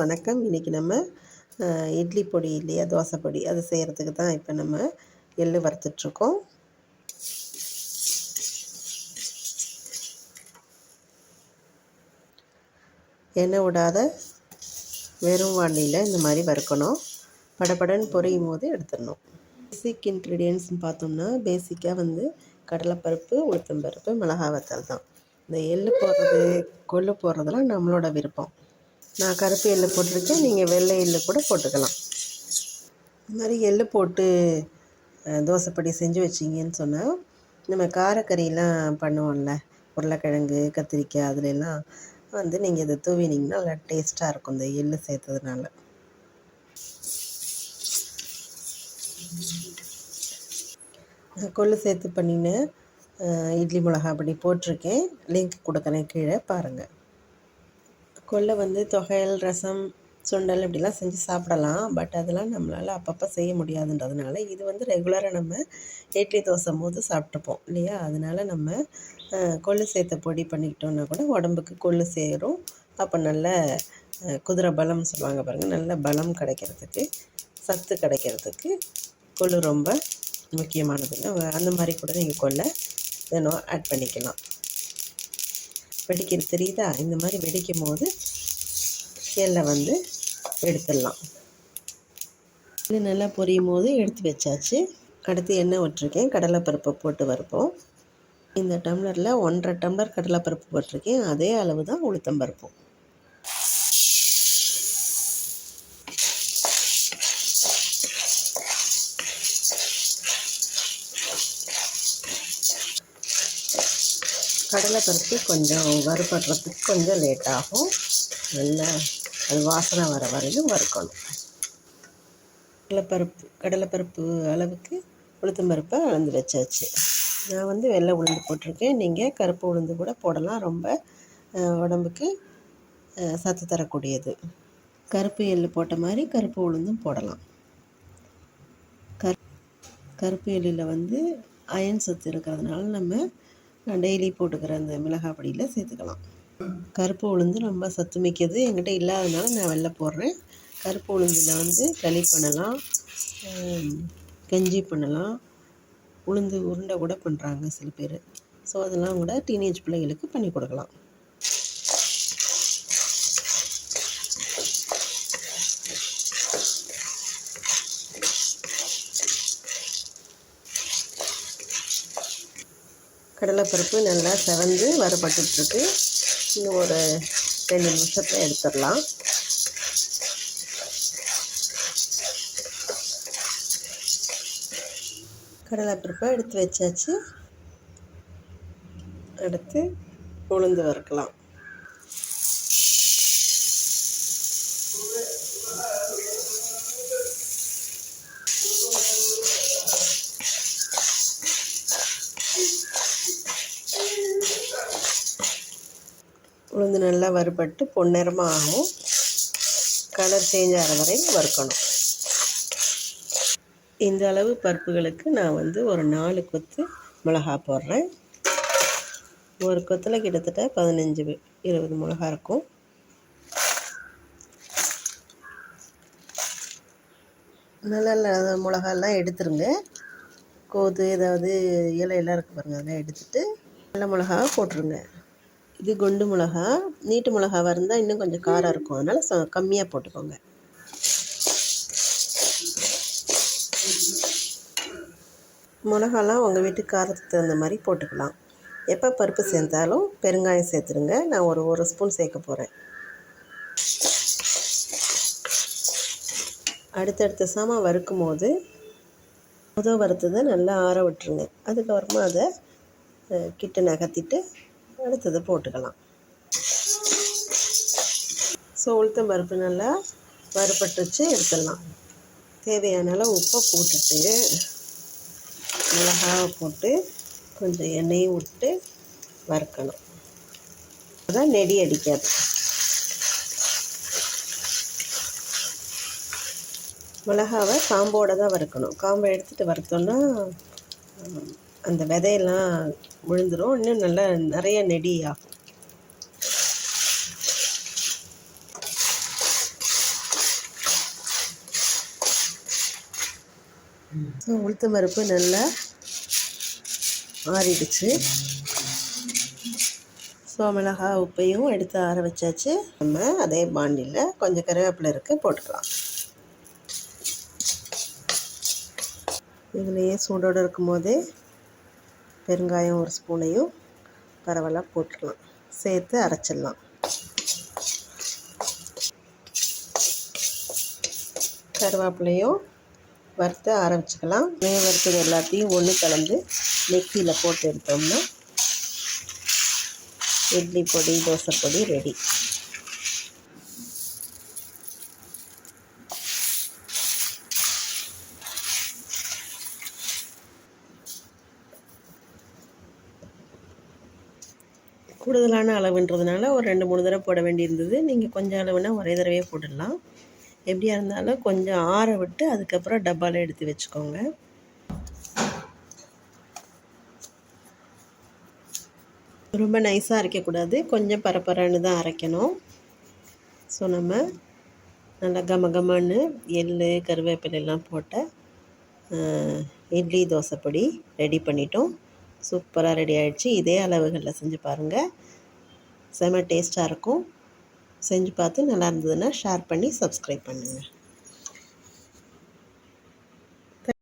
வணக்கம். இன்றைக்கி நம்ம இட்லி பொடி இல்லையா தோசை பொடி அது செய்கிறதுக்கு தான் இப்போ நம்ம எள்ளு வறுத்துட்ருக்கோம். எண்ணெய் விடாத வெறும் வாண்டியில் இந்த மாதிரி வறுக்கணும். படபடன்னு பொரியும் போது எடுத்துடணும். பேசிக் இன்க்ரீடியன்ட்ஸ்னு பார்த்தோம்னா பேசிக்காக வந்து கடலைப்பருப்பு உளுத்தம்பருப்பு மிளகா வத்தல் தான். இந்த எள்ளு போடுறது கொள்ளு போடுறதெல்லாம் நம்மளோட விருப்பம். நான் கருப்பு எள்ளு போட்டிருக்கேன். நீங்கள் வெள்ளை எள்ளு கூட போட்டுக்கலாம். இந்த மாதிரி எள்ளு போட்டு தோசைப்படி செஞ்சு வச்சிங்கன்னு சொன்னால் நம்ம காரக்கறிலாம் பண்ணுவோம்ல. உருளைக்கிழங்கு கத்திரிக்காய் அதுலெல்லாம் வந்து நீங்கள் இதை தூவினீங்கன்னா நல்லா டேஸ்ட்டாக இருக்கும் இந்த எள்ளு சேர்த்ததுனால. நான் கொள்ளு சேர்த்து பண்ணினேன் இட்லி மிளகா அப்படி போட்டிருக்கேன். லிங்க் கொடுக்குறேன் கீழே பாருங்கள் கொள்ளை வந்து தொகையல் ரசம் சுண்டல் இப்படிலாம் செஞ்சு சாப்பிடலாம். பட் அதெல்லாம் நம்மளால் அப்பப்போ செய்ய முடியாதுன்றதுனால இது வந்து ரெகுலராக நம்ம இட்லி தோசை போது சாப்பிட்டுப்போம். இல்லையா? அதனால நம்ம கொள்ளு சேர்த்த பொடி பண்ணிக்கிட்டோம்னா கூட உடம்புக்கு கொள்ளு சேரும். அப்போ நல்ல குதிரை பலம் சொல்லுவாங்க பாருங்கள் நல்ல பலம் கிடைக்கிறதுக்கு சத்து கிடைக்கிறதுக்கு கொள்ளு ரொம்ப முக்கியமானதுங்க. அந்த மாதிரி கூட நீங்கள் கொள்ளை தினம் ஆட் பண்ணிக்கலாம். வெடிக்கிறது தெரியுதா? இந்த மாதிரி வெடிக்கும் போது எள்ளை வந்து எடுத்துடலாம். இது நல்லா பொரியும் போது எடுத்து வச்சாச்சு. அடுத்து எண்ணெய் விட்டுருக்கேன். கடலைப்பருப்பை போட்டு வறுப்போம். இந்த டம்ளரில் ஒன்றரை டம்ளர் கடலைப்பருப்பு போட்டிருக்கேன். அதே அளவு தான் உளுத்தம்பருப்பும். கடலைப்பருப்பு கொஞ்சம் வறுபடுறதுக்கு கொஞ்சம் லேட் ஆகும். நல்லா அது வாசனை வர வரையும் வறுக்கணும். கடலைப்பருப்பு கடலைப்பருப்பு அளவுக்கு உளுத்தம்பருப்பை அளந்து வச்சாச்சு. நான் வந்து வெள்ளை உளுந்து போட்டிருக்கேன். நீங்கள் கருப்பு உளுந்து கூட போடலாம். ரொம்ப உடம்புக்கு சத்து தரக்கூடியது. கருப்பு எள்ளு போட்ட மாதிரி கருப்பு உளுந்தும் போடலாம். கரு கருப்பு எள்ளில் வந்து அயன் சத்து இருக்கிறதுனால நம்ம டெய்லி போட்டுக்கிற அந்த மிளகாய் பொடியில் சேர்த்துக்கலாம். கருப்பு உளுந்து ரொம்ப சத்து மிக்கது. என்கிட்ட இல்லாதனால நான் வெளில போடுறேன். கருப்பு உளுந்தில் வந்து களி பண்ணலாம். கஞ்சி பண்ணலாம். உளுந்து உருண்டை கூட பண்ணுறாங்க சில பேர். ஸோ அதெல்லாம் கூட டீனேஜ் பிள்ளைங்களுக்கு பண்ணி கொடுக்கலாம். கடலைப்பருப்பு நல்லா செவந்து வறுபட்டுட்ருக்கு. இன்னும் ஒரு ரெண்டு நிமிஷத்தில் எடுத்துடலாம். கடலைப்பருப்பை எடுத்து வச்சாச்சு. அடுத்து உளுந்து வறுக்கலாம். நல்லா வறுபட்டு பொன்னிறமாக ஆகும். கலர் சேஞ்ச் ஆகிற வரையும் வறுக்கணும். இந்த அளவு பருப்புகளுக்கு நான் வந்து ஒரு நாலு கொத்து மிளகா போடுறேன். ஒரு கொத்தில் கிட்டத்தட்ட பதினஞ்சு இருபது மிளகா இருக்கும். நல்லா இல்லாத மிளகாலாம் எடுத்துருங்க. கோது ஏதாவது இலையெல்லாம் இருக்கு பாருங்கள் அதெல்லாம் எடுத்துட்டு நல்ல மிளகாவை போட்டுருங்க. இது குண்டு மிளகா நீட்டு மிளகாவாக இருந்தால் இன்னும் கொஞ்சம் காரம் இருக்கும். அதனால் ச கம்மியாக போட்டுக்கோங்க. மிளகாலாம் உங்கள் வீட்டு காரத்துக்கு தகுந்த மாதிரி போட்டுக்கலாம். எப்போ பருப்பு சேர்ந்தாலும் பெருங்காயம் சேர்த்துருங்க. நான் ஒரு ஒரு ஸ்பூன் சேர்க்க போகிறேன் அடுத்தடுத்த சாமான் வறுக்கும் போது முதல் வறுத்ததை நல்லா ஆற விட்டுருங்க. அதுக்கப்புறமா அதை கிட்ட நகர்த்திட்டு அடுத்தது போட்டுக்கலாம். ஸோ உளுத்தம் பருப்பு நல்லா வறுபட்டுச்சு எடுத்துடலாம். தேவையான அளவு உப்பை போட்டுட்டு மிளகாவை போட்டு கொஞ்சம் எண்ணெயும் விட்டு வறுக்கணும். அதான் நெடி அடிக்காது. மிளகாவை காம்போடு தான் வறுக்கணும். காம்பை எடுத்துகிட்டு வறுத்தோன்னா அந்த விதையெல்லாம் விழுந்துடும் இன்னும் நல்லா நிறைய நெடியாகும் ஆகும். உளுத்த பருப்பு நல்லா ஆறிடுச்சு. ஸோ மிளகா உப்பையும் எடுத்து ஆற வச்சாச்சு. நம்ம அதே பாண்டியில் கொஞ்சம் கருவேப்பிலை இருக்குது போட்டுக்கலாம். இதுலேயே சூடோடு இருக்கும்போது பெருங்காயம் ஒரு ஸ்பூனையும் பரவலாக போட்டுக்கலாம். சேர்த்து அரைச்சிடலாம். கருவேப்பிலையும் வறுத்து ஆரம்பிச்சுக்கலாம். மே வறுத்தது எல்லாத்தையும் ஒன்று கலந்து மிக்சியில் போட்டு எடுத்தோம்னா இட்லி பொடி தோசை பொடி ரெடி கூடுதலான அளவுன்றதுனால ஒரு ரெண்டு மூணு தடவை போட வேண்டியிருந்தது. நீங்கள் கொஞ்சம் அளவுனா ஒரே தடவையே போட்டுடலாம் எப்படியா இருந்தாலும் கொஞ்சம் ஆற விட்டு அதுக்கப்புறம் டப்பாவில் எடுத்து வச்சுக்கோங்க. ரொம்ப நைஸாக அரைக்கக்கூடாது. கொஞ்சம் பரப்பரன்னு தான் அரைக்கணும். ஸோ நம்ம நல்லா கம கமன்னு எள் கருவேப்பிலெல்லாம் போட்ட இட்லி தோசைப்பொடி ரெடி பண்ணிட்டோம். சூப்பராக ரெடி ஆகிடுச்சு இதே அளவுகளில் செஞ்சு பாருங்கள் செம டேஸ்ட்டாக இருக்கும். செஞ்சு பார்த்து நல்லா இருந்ததுன்னா ஷேர் பண்ணி சப்ஸ்கிரைப் பண்ணுங்கள்